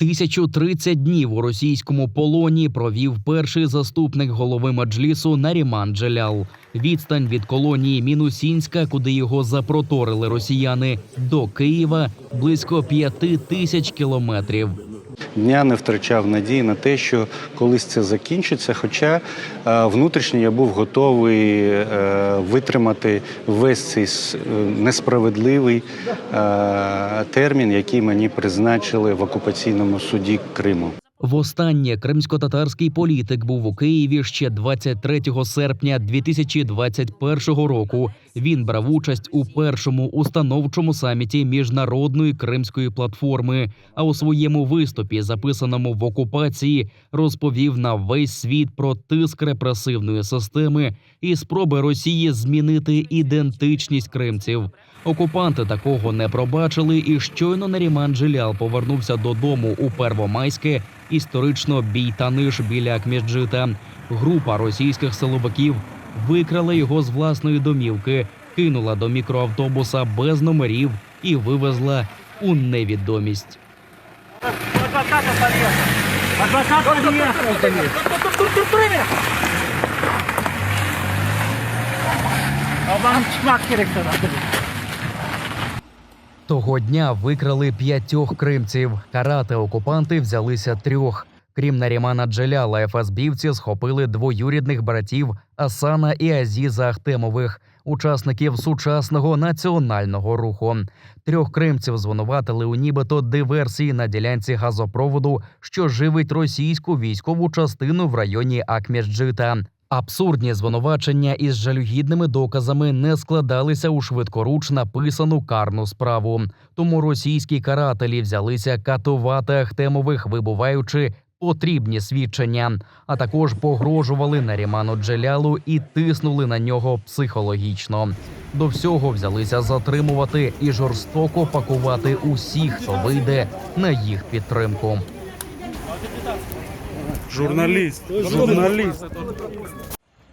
1030 днів у російському полоні провів перший заступник голови меджлісу Наріман Джелял. Відстань від колонії Мінусінська, куди його запроторили росіяни, до Києва близько п'яти тисяч кілометрів. Дня не втрачав надії на те, що колись це закінчиться. Хоча е, внутрішньо я був готовий е, витримати весь цей е, несправедливий термін, який мені призначили в окупаційному суді Криму. Востаннє кримсько-татарський політик був у Києві ще 23 серпня 2021 року. Він брав участь у першому установчому саміті міжнародної кримської платформи. А у своєму виступі, записаному в окупації, розповів на весь світ про тиск репресивної системи і спроби Росії змінити ідентичність кримців. Окупанти такого не пробачили, і щойно Наріман Джилял повернувся додому у Первомайське, історично бій-таниш біля Акміджита. Група російських силовиків викрала його з власної домівки, кинула до мікроавтобуса без номерів і вивезла у невідомість. Адвоката подъехал. Адвокат Того дня викрали п'ятьох кримців. Карати окупанти взялися трьох. Крім Нарімана Джеляла, ФСБівці схопили двоюрідних братів Асана і Азіза Ахтемових, учасників сучасного національного руху. Трьох кримців звинуватили у нібито диверсії на ділянці газопроводу, що живить російську військову частину в районі Акміджита. Абсурдні звинувачення із жалюгідними доказами не складалися у швидкоруч написану карну справу. Тому російські карателі взялися катувати Ахтемових, вибуваючи потрібні свідчення, а також погрожували Наріману Джелялу і тиснули на нього психологічно. До всього взялися затримувати і жорстоко пакувати усіх, хто вийде на їх підтримку. Журналіст, журналіст.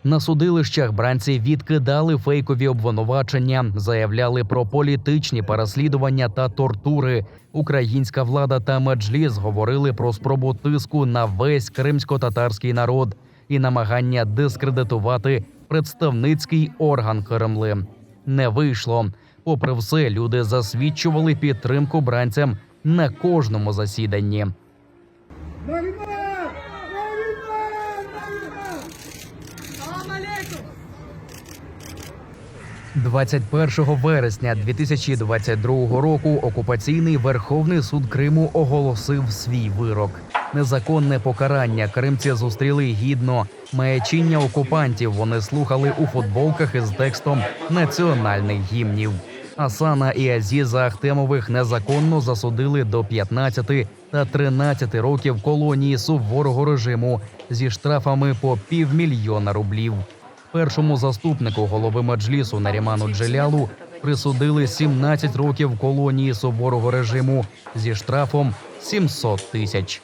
На судилищах бранці відкидали фейкові обвинувачення, заявляли про політичні переслідування та тортури. Українська влада та меджліс говорили про спробу тиску на весь кримсько-татарський народ і намагання дискредитувати представницький орган Кремли. Не вийшло. Попри все, люди засвідчували підтримку бранцям на кожному засіданні. 21 вересня 2022 року окупаційний Верховний суд Криму оголосив свій вирок. Незаконне покарання кримці зустріли гідно. Маячіння окупантів вони слухали у футболках із текстом національних гімнів. Асана і Азіза Ахтемових незаконно засудили до 15 та 13 років колонії суворого режиму зі штрафами по півмільйона рублів. Першому заступнику голови меджлісу Наріману Джелялу присудили 17 років колонії суворого режиму зі штрафом 700 тисяч.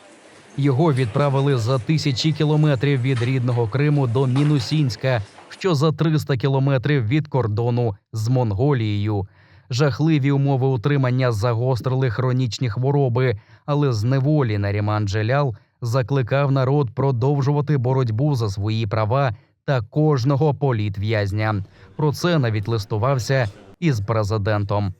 Його відправили за тисячі кілометрів від рідного Криму до Мінусінська, що за 300 кілометрів від кордону з Монголією. Жахливі умови утримання загострили хронічні хвороби, але з неволі Наріман Джелял закликав народ продовжувати боротьбу за свої права та кожного політв'язня. Про це навіть листувався із президентом.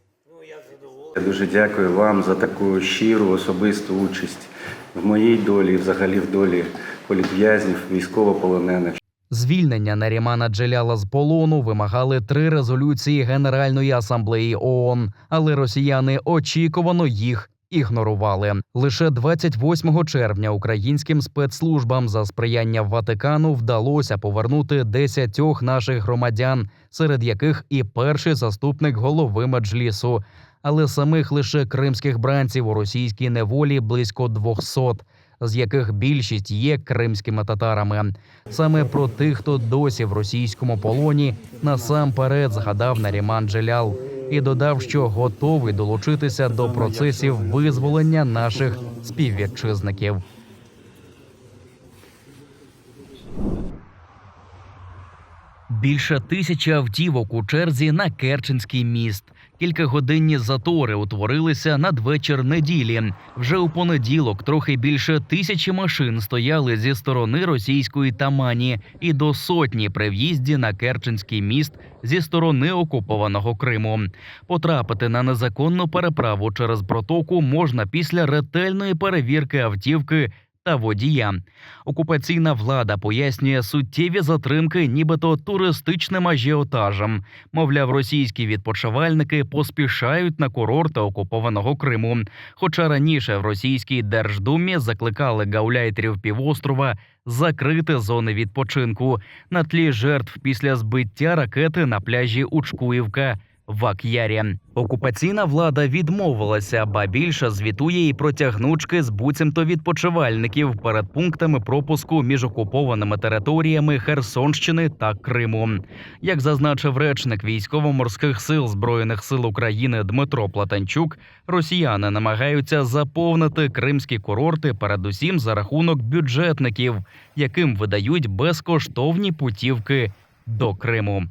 Я дуже дякую вам за таку щиру особисту участь в моїй долі, взагалі в долі політв'язнів, військовополонених. Звільнення Нарімана Джеляла з полону вимагали три резолюції Генеральної асамблеї ООН, але росіяни очікувано їх ігнорували. Лише 28 червня українським спецслужбам за сприяння Ватикану вдалося повернути десятьох наших громадян, серед яких і перший заступник голови меджлісу. Але самих лише кримських бранців у російській неволі близько 200, з яких більшість є кримськими татарами. Саме про тих, хто досі в російському полоні, насамперед згадав Наріман Джелял і додав, що готовий долучитися до процесів визволення наших співвітчизників. Більше тисячі автівок у черзі на Керченський міст. Кількагодинні затори утворилися надвечір неділі. Вже у понеділок трохи більше тисячі машин стояли зі сторони російської Тамані і до сотні при в'їзді на Керченський міст зі сторони окупованого Криму. Потрапити на незаконну переправу через протоку можна після ретельної перевірки автівки та водія. Окупаційна влада пояснює суттєві затримки, нібито туристичним ажіотажем. Мовляв, російські відпочивальники поспішають на курорти окупованого Криму. Хоча раніше в російській держдумі закликали гауляйтерів півострова закрити зони відпочинку на тлі жертв після збиття ракети на пляжі Учкуївка. В Ак'ярі окупаційна влада відмовилася, ба більше звітує і про тягнучки з буцімто відпочивальників перед пунктами пропуску між окупованими територіями Херсонщини та Криму. Як зазначив речник військово-морських сил збройних сил України Дмитро Платанчук, росіяни намагаються заповнити кримські курорти, передусім за рахунок бюджетників, яким видають безкоштовні путівки до Криму.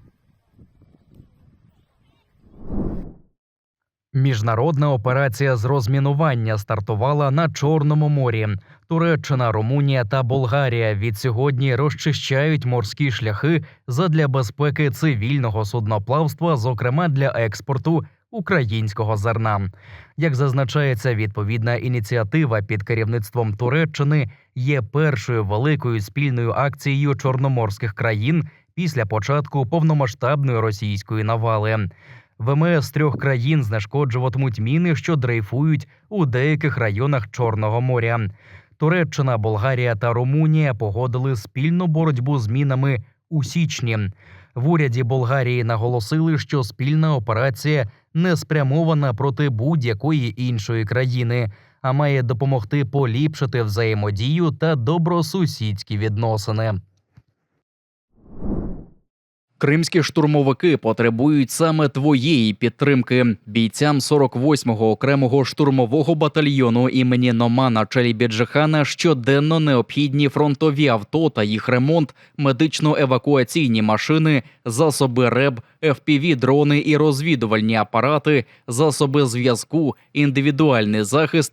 Міжнародна операція з розмінування стартувала на Чорному морі. Туреччина, Румунія та Болгарія від сьогодні розчищають морські шляхи задля безпеки цивільного судноплавства, зокрема для експорту українського зерна. Як зазначається, відповідна ініціатива під керівництвом Туреччини є першою великою спільною акцією чорноморських країн після початку повномасштабної російської навали. ВМС трьох країн знешкоджуватимуть міни, що дрейфують у деяких районах Чорного моря. Туреччина, Болгарія та Румунія погодили спільну боротьбу з мінами у січні. В уряді Болгарії наголосили, що спільна операція не спрямована проти будь-якої іншої країни, а має допомогти поліпшити взаємодію та добросусідські відносини. Кримські штурмовики потребують саме твоєї підтримки. Бійцям 48-го окремого штурмового батальйону імені Номана Чалібіджихана щоденно необхідні фронтові авто та їх ремонт, медично-евакуаційні машини, засоби РЕБ, fpv дрони і розвідувальні апарати, засоби зв'язку, індивідуальний захист